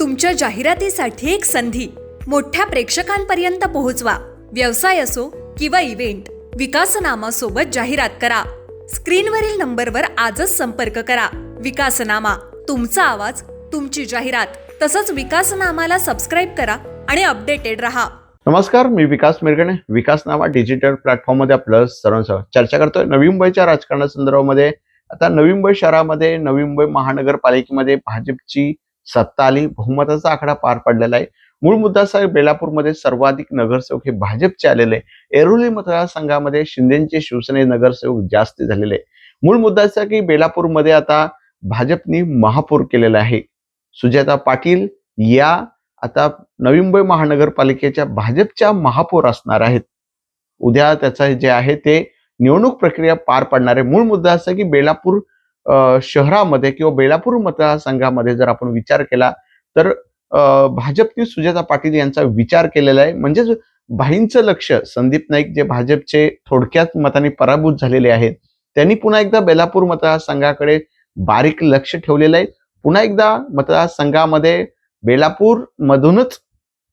तुमच्या जाहिरातीसाठी एक संधी. मोठ्या प्रेक्षकांपर्यंत पोहोचवा. व्यवसाय असो किंवा इव्हेंट विकासनामा सोबत जाहिरात करा. स्क्रीनवरील नंबरवर आजच संपर्क करा. विकासनामा तुमचा आवाज तुमची जाहिरात तसंच विकासनामाला सबस्क्राईब करा आणि अपडेटेड रहा. नमस्कार मी विकास मिरगणे. विकासनामा डिजिटल प्लॅटफॉर्ममध्ये आपलं सर्वांसह चर्चा करतोय. नवी मुंबईच्या राजकारणासंदर्भामध्ये आता नवी मुंबई शहरामध्ये नवी मुंबई महानगरपालिकेमध्ये भाजपची सत्ता आली बहुमताचा आकडा पार पडलेला आहे मूळ मुद्दा सर बेलापूरमध्ये सर्वाधिक नगरसेवक हे भाजपचे आलेले आहे. एरोली मतदारसंघामध्ये शिंदेचे शिवसेने नगरसेवक जास्त झालेले आहे. मूळ मुद्दा असा की बेलापूरमध्ये आता भाजपनी महापौर केलेला आहे सुजाता पाटील या आता नवी मुंबई महानगरपालिकेच्या भाजपच्या महापौर असणार आहेत उद्या त्याचा जे आहे ते निवडणूक प्रक्रिया पार पडणार आहे मूळ मुद्दा असा की बेलापूर शहरामध्ये किंवा बेलापूर मतदारसंघामध्ये जर आपण विचार केला तर भाजपने सुजाता पाटील यांचा विचार केलेला आहे. म्हणजेच भाईंचं लक्ष संदीप नाईक जे भाजपचे थोडक्यात मताने पराभूत झालेले आहेत त्यांनी पुन्हा एकदा बेलापूर मतदारसंघाकडे बारीक लक्ष ठेवलेलं आहे. पुन्हा एकदा मतदारसंघामध्ये बेलापूर मधूनच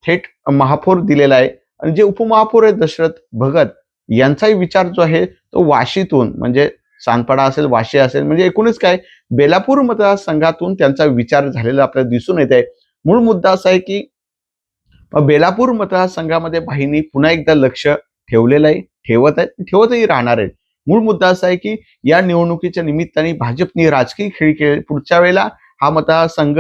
थेट महापौर दिलेला आहे. आणि जे उपमहापौर आहेत दशरथ भगत यांचाही विचार जो आहे तो वाशीतून म्हणजे सानपाडा असेल वाशी असेल म्हणजे एकूणच काय बेलापूर मतदारसंघातून त्यांचा विचार झालेला आपल्याला दिसून येत आहे. मूळ मुद्दा असा आहे की बेलापूर मतदारसंघामध्ये भाईंनी पुन्हा एकदा लक्ष ठेवलेलं आहे ठेवत आहे ठेवतही राहणार आहे. मूळ मुद्दा असा आहे की या निवडणुकीच्या निमित्ताने भाजपने राजकीय खेळ केले पुढच्या वेळेला हा मतदारसंघ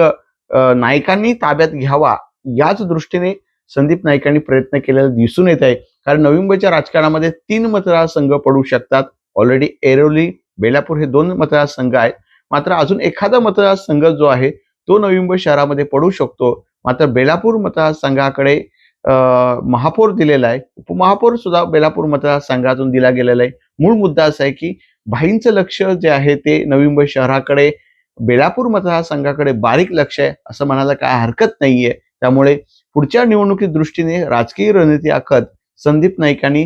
नायकांनी ताब्यात घ्यावा याच दृष्टीने संदीप नाईकांनी प्रयत्न केलेला दिसून येत आहे. कारण नोव्हेंबरच्या राजकारणामध्ये तीन मतदारसंघ पडू शकतात ऑलरेडी एरोली बेलापूर हे दोन मतदारसंघ आहेत. मात्र अजून एखादा मतदारसंघ जो आहे तो नवी मुंबई शहरामध्ये पडू शकतो. मात्र बेलापूर मतदारसंघाकडे महापौर दिलेला आहे. उपमहापौर सुद्धा बेलापूर मतदारसंघातून दिला गेलेला आहे. मूळ मुद्दा असा आहे की भाईंचं लक्ष जे आहे ते नवी मुंबई शहराकडे बेलापूर मतदारसंघाकडे बारीक लक्ष आहे असं म्हणायला काय हरकत नाहीये. त्यामुळे पुढच्या निवडणुकी दृष्टीने राजकीय रणनीती आखत संदीप नाईकांनी